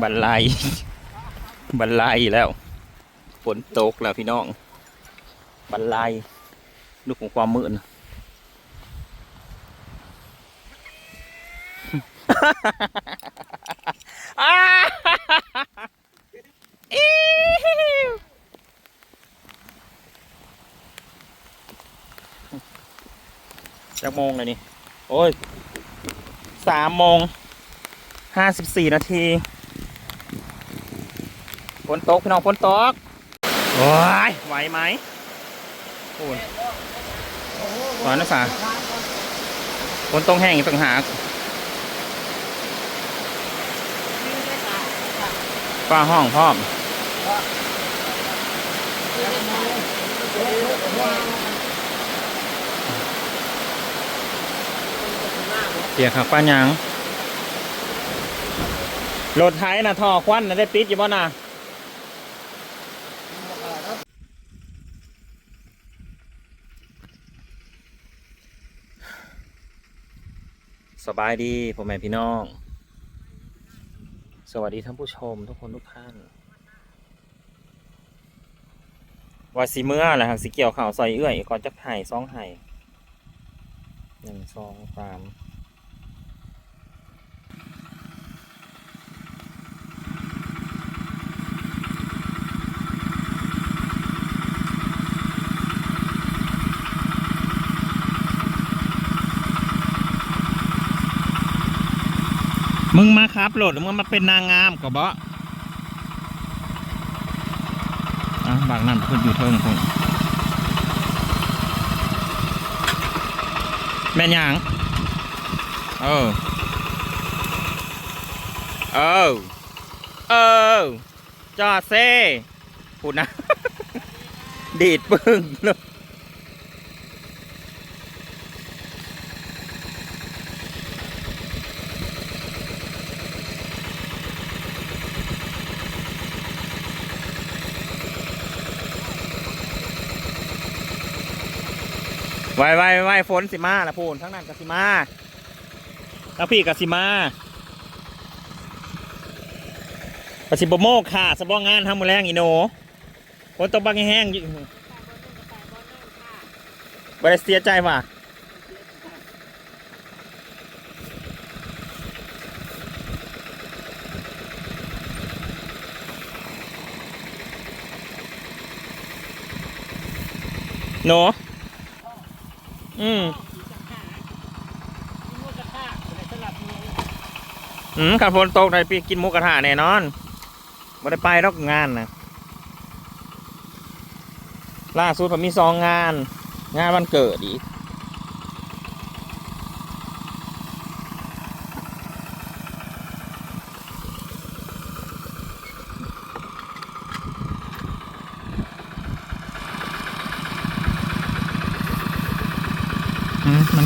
บันไลบันไลแล้วฝนตกแล้วพี่น้อง บันไลลูกของความมืดนะอ้าอิ๊วจักโมงเลยนี่ โอ้ยสามโมง ห้าสิบสี่นาทีฝนตกพี่น้องฝนตกโอ้ยไหวไหมโอ้ยร้อนนะสาฝนตกแห้งอีกต่างหากฟ้าห้องพร้อมเสียขักป้าหยัง รถไถนะท่อควันนะได้ปิดอยู่บ่นะสบายดีพ่อแม่พี่น้อง สวัสดีท่านผู้ชมทุกคนทุกท่านว่าสีเมื่อแหละครับสีเกี่ยวข่าวซอยเอื้อยก่อนจะไห่สองไห่หนึ่งสองสาม มึงมาครับโหลดมึงมาเป็นนางงามก็บ่อะบางนั่นเพิ่นอยู่เทิงพุ่นแม่นยังเออ เออ เออ จอดเซ่พูดนะ ดีดปึ้งเลย ไว้ไว้ไว้ฝนสิมาละพูนทั้งนั้นกสิมาแล้วพี่กสิมากสิบโมกค่ะสบองงานทำมือแรงอีโนฝนตกบางแห้งอยู่บริเสียใจว่ะโน อืมอืมขับฝนตกได้ไปกินหมูกระทะแน่นอนไม่ได้ไปรอกงานนะล่าสุดผมมีซองงาน งานวันเกิดอีก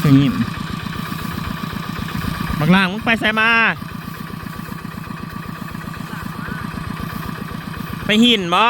คือยิ้มบักล่างมึงไปใส่มา ไปหินบ่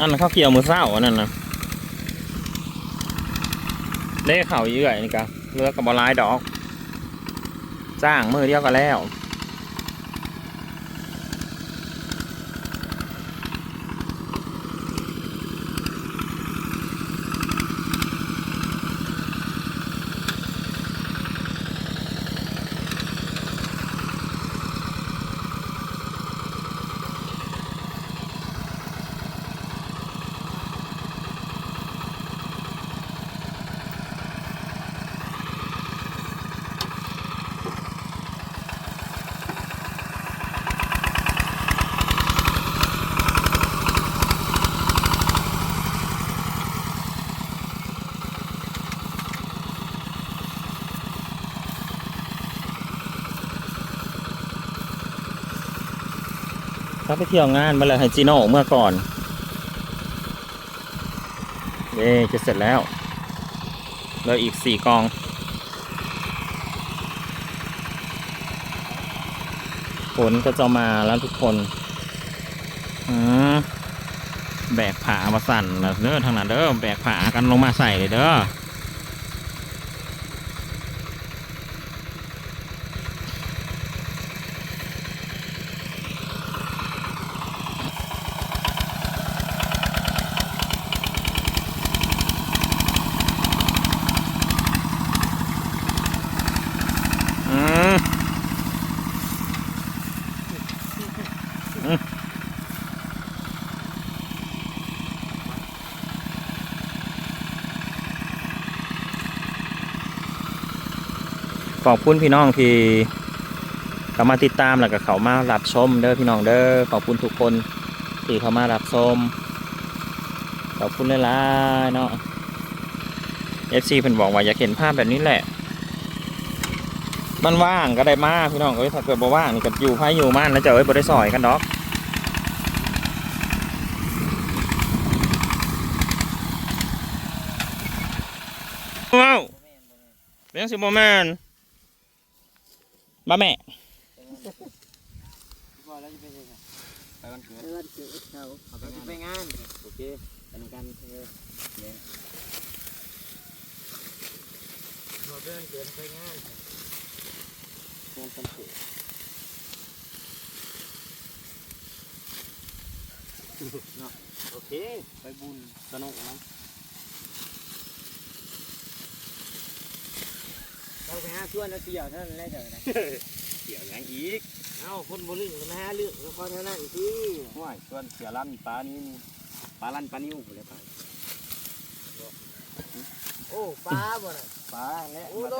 อันนั้นเขาเกี่ยวมือเศร้าอันนั้นนะได้เข่าเยื่อยนี่กะเลือกกับบอลายดอก จ้างมือเดียวก็แล้ว เขาไปเที่ยวงานมาเลยให้จีโน่เมื่อก่อนเย้จะเสร็จแล้วเหลยอีกสี่กองฝนก็จะมาแล้วทุกคนอืมแบกผามาสั่นเด้อทางนั้นเด้อแบกผากันลงมาใส่เลยเด้อมอืม ขอบคุณพี่น้องที่เข้ามาติดตามแล้วก็เขามารับชมเด้อพี่น้องเด้อขอบคุณทุกคนที่เข้ามารับชมขอบคุณหลายๆเนาะ FC เพิ่นบอกว่าอยากเห็นภาพแบบนี้แหละ มันว่างก็ได้มากพี่น้องเอ้ยถ้าเกิดบ่ว่างนี่ก็อยู่ไผอยู่มันแล้วจะเอ้ยบ่ได้ซอยกันดอกว้าวเลี้ยงสิบ่แม่น ม่พอแล้วจะไปเลยค่ไปวันเกิดไปวันเกิดเขาเอาไปงานโอเคกันกันเนี่ยมาเดินเกินไปงานงานวันเกิดเนาะโอเค ไปบุญสนุกนะ เราไปหาชวนแล้วเตี่ยวเท่านั้นแหละเดี๋ยวนะเกี่ยวยังอีกเอ้าคนบุรีก็มาหาเรื่องละครเท่านั้นที่ห้วยส่วนเสือลั่นปลานี่ปลาลั่นปลานิ้วผมเลยไปโอ้ปลาบ่น่ะปลาและโอ้โห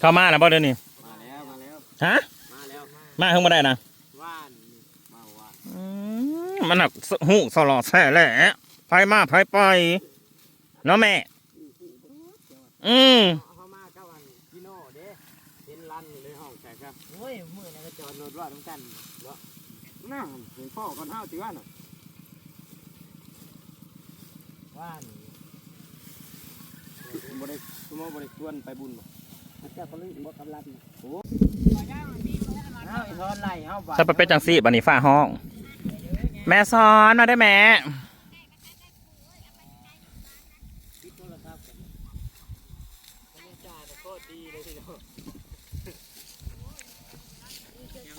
เข้ามาแล้วบ่เดี๋ยวนี้มาแล้วมาแล้วฮะมาแล้วมาเพิ่งมาได้นะว่านนี่มาว่าอืมมันหนักหูสลอดแซ่แหละไผมาไผไปเนาะแม่ อืม เป็นลันเลยห้องใช่ครับโอ้ยมือนั่นก็จอดรถว่าต้องกันบ่นั่งเห็นพ่อก่อนห้าวจีว่าน่ะว่านบริสุมบริส่วนไปบุญบ่เจ้าก็ลืมบ่กำลังโอ้เฮาอีทอนไล่เฮาบ่ถ้าไปเป็นจังซี่บันนี้ฟ้าห้อง แม่ซ้อนมาได้แม่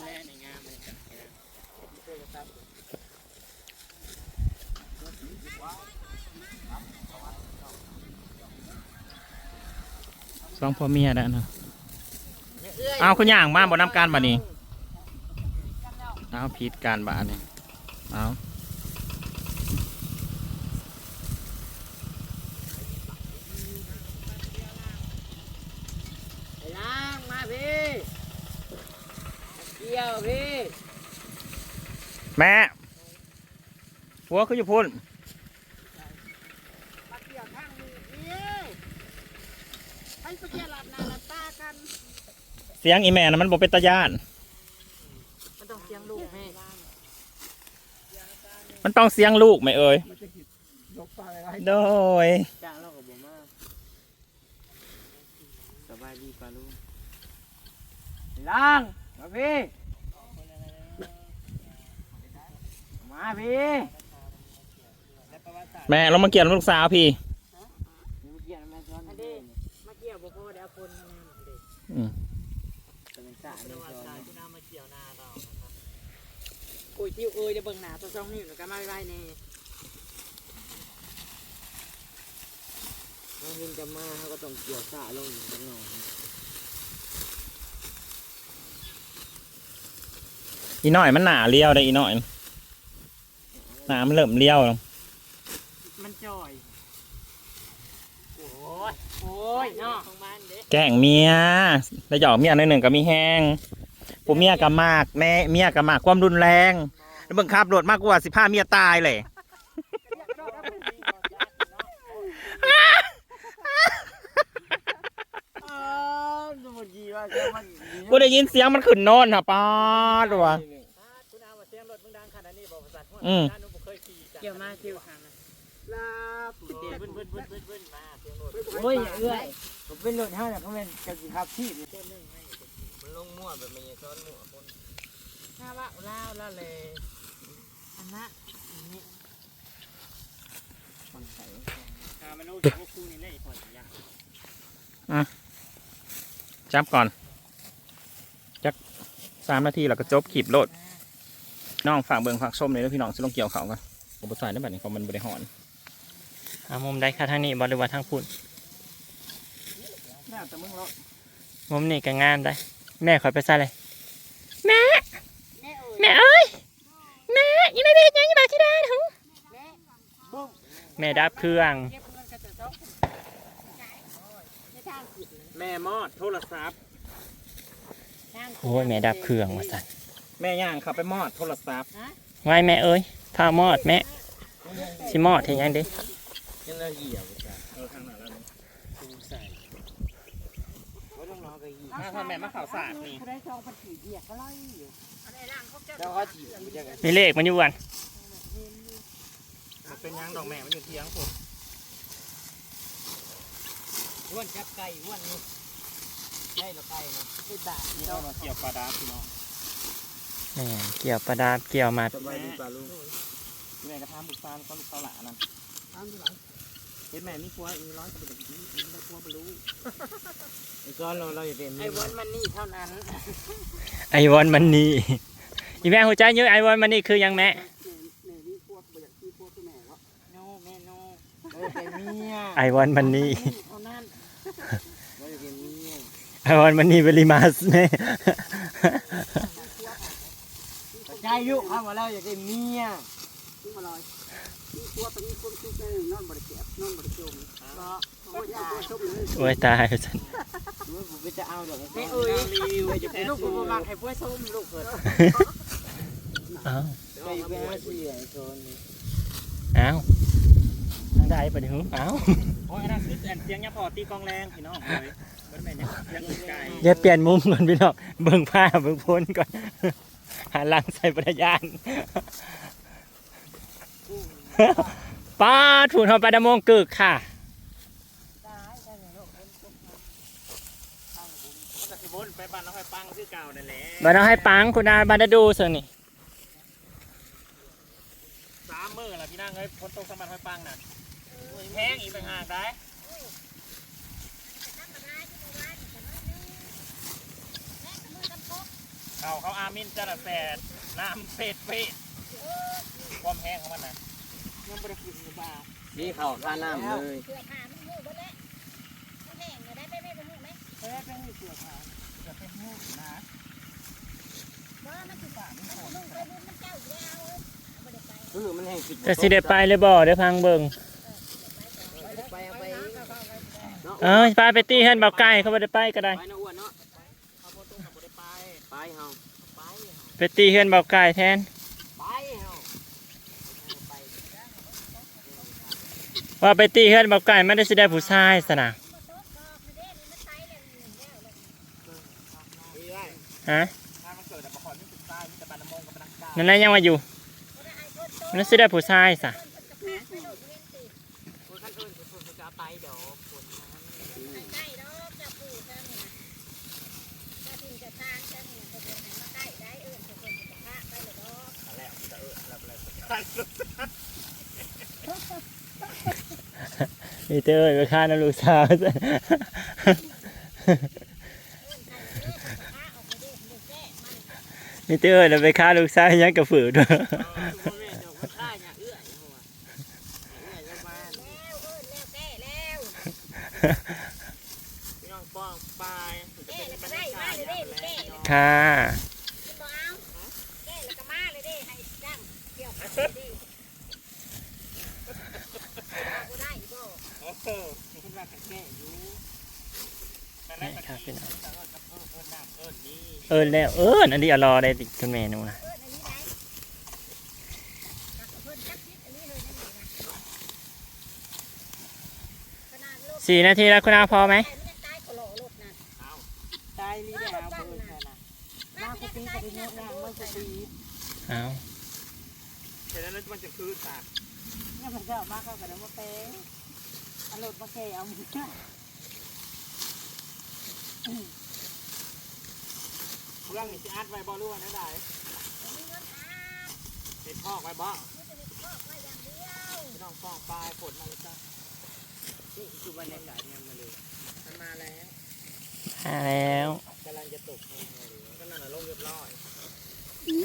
แลในงามเลยจ้ะปิดโทรศัพท์สองพ่อเมียได้นะเอาคุณย่างมาบ่น้ำการบ้านี้เอาผิดการบานนี่เอา ไปล้างมาพี่ เกี่ยวพี่แม่หัวคืออยู่พุ่นมาเกี่ยวข้างมือพี่ให้ไปเกี่ยวหลับหน้าหลับตากัน เสียงอีแม่นะมันบ่เป็นตาย่านมันต้องเสียงลูกแม่มันต้องเสียงลูกไหมเอ่ยยกปากอะไรโดยจ้างเรากับผมมาสบายดีปะลุงล้างมาพี่ มาพี่แม่เรามาเกี่ยวลูกสาวพี่มาเกี่ยวมาซ้อนมาดิมาเกี่ยวบ่พอเดี๋ยวคนมาเด็กอืมเป็นสาในซ้อนที่น้ามาเกี่ยวนาเราโอ้ยจิ้วเอ้ยจะเบิ่งหนาตัวช่องนี่หนูก็มาไว้ในน้องหินจะมาเขาก็ต้องเกี่ยวสาลงข้างนอกอีน้อยมันหนาเลี้ยวได้อีน้อยห นามันเริ่มเลี้ยวแล้วมันจ่อย โอ้ย โอ้ยเนาะของมันเด้แกล้งเมียแล้วหยอกเมียหน่อยหนึ่งก็มีแห้งผมเมียก็มากแม่เมียก็มากความรุนแรง แล้วเบิ่งขับรถมากกว่าสิพาเมียตายเลยอ้าวสมุจีว่าจะมันกูได้ยินเสียงมันขึ้นโนอนค่ะป้าดว่ะ คุณเอาเสียงรถมึงดังประสาทอืม ด้านนู้นบ่ เกี่ยวมาเกี่ยวหางนะลาบเบิ้นเบิ้นเบิ้นเบิ้นเบิ้นมาเสียงรถโอ้ยเอื้อยผมเป็นรถห้าเนี่ยเขาเป็นกะสิครับที่มันลงมั่วแบบไม่ซ้อนมั่วคนถ้าว่าลาวลาเลยอันนะมันใส่อ่ามันโอ้ยพวกคู่นี่เลยพออย่างจับก่อนจักสามนาทีแล้วก็จบขีบโลดน้องฝากเบิงฝากส้มเลยแล้วพี่น้องจะลงเกี่ยวเขากัน ผมบใส่ได้แบบนี้เพราะมันบริหารอามุมได้ค่ะทางนี้บหริวาทางพุ่นแม่แต่มึงรถมุมนี้ก็งานได้ แม่คอยไปใส่เลยแม่แม่เอ้ยแม่ยังไม่ได้ยังยังบาชิดาหนูแม่ดับเครื่องเก็บเงินก็จะต้องในทางผิดเลยแม่มอดโทรศัพท์ทางโอ้ยแม่ดับเครื่องว่าสันแม่ย่างขับไปมอดโทรศัพท์ไว้แม่เอ้ย ผ้ามอดแม่สิมอดเห็นยังดิยังละเหี่ยวจ้ะเออทางไหนแล้วนี่กูใส่ก็ต้องรอกะยีมาพ่อแม่มาข่าวสารนี่เขาได้ซองพันผีเบียกก็ไล่อยู่อะไรล่างเขาจะแล้วเขาจีบกูจะกันมีเลขมันอยู่วันมันเป็นยังดอกแม่มันอยู่เที่ยงผมอ้วนจับไก่อ้วนนี่ได้หรอไก่นะไปบาทนี่เอามาเกี่ยวปลาดาพี่น้อง แม่เกี่ยวประดาบเกี่ยวมาสบายดีป่าลุงแม่กระทำบุกซานก็ลูกเต้าหลานั่นตามที่ไหนเห็นแม่มีครัวอีร้อยกับแบบนี้มันได้ครัวบรรลุไอ้ก้อนเราเราจะเป็นไอ้วันมันนี่เท่านั้น ไอวอนมันนี่อีแม่หัวใจเยอะไอวอนมันนี่คือยังแม่แม่มีพวกบ่อยากมีพวกคือแม่วะโนแม่โนเราจะเป็นเมียไอวอนมันนี่เท่านั้นเราจะเป็นเมียไอวอนมันนี่เวลิมาสแม่ ใจยุคำว่าเราอยากเป็นเมียนี่มาลอยมีพวกมีคนทุกข์ในนอนบริเก็บนอนบริจมก็โอ้ยยาชมเลยโอ้ยตายสันผมจะเอาดอกแม่เอ้ยลูกกูบ่มักให้พวกส้มลูกเกิดอ้าวไปไปหาเสียไอ้โซนอ้าวทางใดไปดิหูอ้าวโอ้ยอันนั้นคือแอนเสียงยาพอตีกองแรงพี่น้องเลยมันแม่ยังยังอื่นไกลอย่าเปลี่ยนมุมก่อนพี่น้องเบิ่งผ้าเบิ่งพ้นก่อน หันหลังใส่ปัญญานป้าถูนหอปลาดะโมงกึกค่ะก็สิบนไปบ้านน้องไฟปังคือเก่านั่นแหละบานเอาให้ปังคุณอาบานดาดูสินี่สามมื้อละพี่นางเอ้ยพ้นตกสมันไฟปังน่ะแพงอีกต่างหากได้ เขาเขาอามินจะระแสดน้ำเป็ดเป็ดความแห้งของมันน่ะยังบ่ได้กินหรือเปล่านี่เขาข้าน้ำเลยเสื้อผ้ามันหูบ่ได้มันแห้งเลยได้ไปไปบ่หูไหมเอ้ยเป็นเสือขาวจะเป็นหูนะบ่มันสิมันสินุ่งไปบุญมันเจ้าอยู่แล้วเอาบ่ได้ไปคือมันแห้งผิดจะสิได้ไปเลยบ่เดี๋ยวพังเบิ่งไปเอาไปเอ้ยป้าไปตีเฮือนเบาไก่เขาบ่ได้ไปก็ได้ ไปเฮาไปไปตีเฮือนเบาไก่แทนไปเฮาว่าไปตีเฮือนเบาไก่ไม่ได้สิได้ผู้ชายสนะบ่ตกดอกนี่เด้นี่มันไตแล้วนี่แล้วแล้วดีไรฮะถ้ามันเกิดแต่ประคอนไม่ติดใต้มีแต่บานน้ำมงกับบันนังกานั่นแหละยังมาอยู่บ่ได้ให้คนโตมันสิได้ผู้ชายสะ กับแม่ไปโดดเว้นติคนขั้นอื่นคือคนจะไปดอกคนนั้นให้ใกล้ดอกจะปลูกกันนี่นะจะทิ่มจะทานกันนี่ก็บ่ให้มาใกล้ได้เอิ้นทุกคนจะพาไปเลยดอกแล้วจะเออแล้วแล้วมีเตอร์ไปฆ่าน้ำลูกสาวซะนใครเด้อพาออกไปเด้อเด้อแก้มันมีเตอร์แล้วไปฆ่าลูกสาวยังกระฝืดด้วย ได้มาเลยยามแลงเด้แก้ค่ะกินบ่เอาแก้แล้วก็มาเลยเด้ให้ดังเกี่ยวกับดิเอาบ่ได้บ่โอ้โหคุณว่ากันแก่อยู่นั่นแหละนี่ค่ะพี่น้องเอิญกับเอิญเอิญน้ำเอิญนี่เออแล้วเอออันนี้อรอได้ติดคุณเมนูนะเอิ้นอันนี้ได้จักเพิ่นจักคิดอันนี้เลยนั่นนะสี่นาทีแล้วคุณอาพอไหม แต่มันยังตายก็หล่อโลกนั่น ตายนี่ได้เอา เบิร์นนะมาน้าก็ก็ตีตีกักันนอีอีกกเนาะน้ำมันก็ตีเอาเสร็จแล้วมันจะคือสากเนี่ยมันจะออกมาเข้ากับน้ำมะเป๊ะเอารถมาแก่เอามือเรื่องนี้จะอัดไว้บ่รู้ว่าได้ได้มีเงินหาเห็ดพอกไว้บ่ไม่จะมีครอบไว้อย่างเดียวพี่น้องฟองปลายฝนมาเลยจ้านี่คือบรรยากาศยังมาเลยมันมาแล้วหาแล้วกำลังจะตกลงมาเลยก็นั่นน่ะลงเรียบร้อย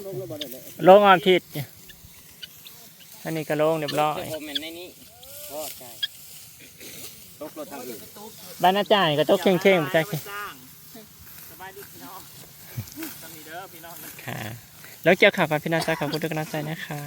ลงระเบิดเลยลงออนทิศอันนี้ก็ลงเรียบร้อยผมเห็นในนี้ก็ใช่ตกรถทางอื่นบ้านอาจารย์ก็ต้องเข่งเข่งๆใช่ไปสร้างสบายดีพี่น้องสมีเด้อพี่น้องค่ะแล้วเกี่ยวข่าวกับพี่น้องจ้าขอบคุณทุกกำลังใจนะคะ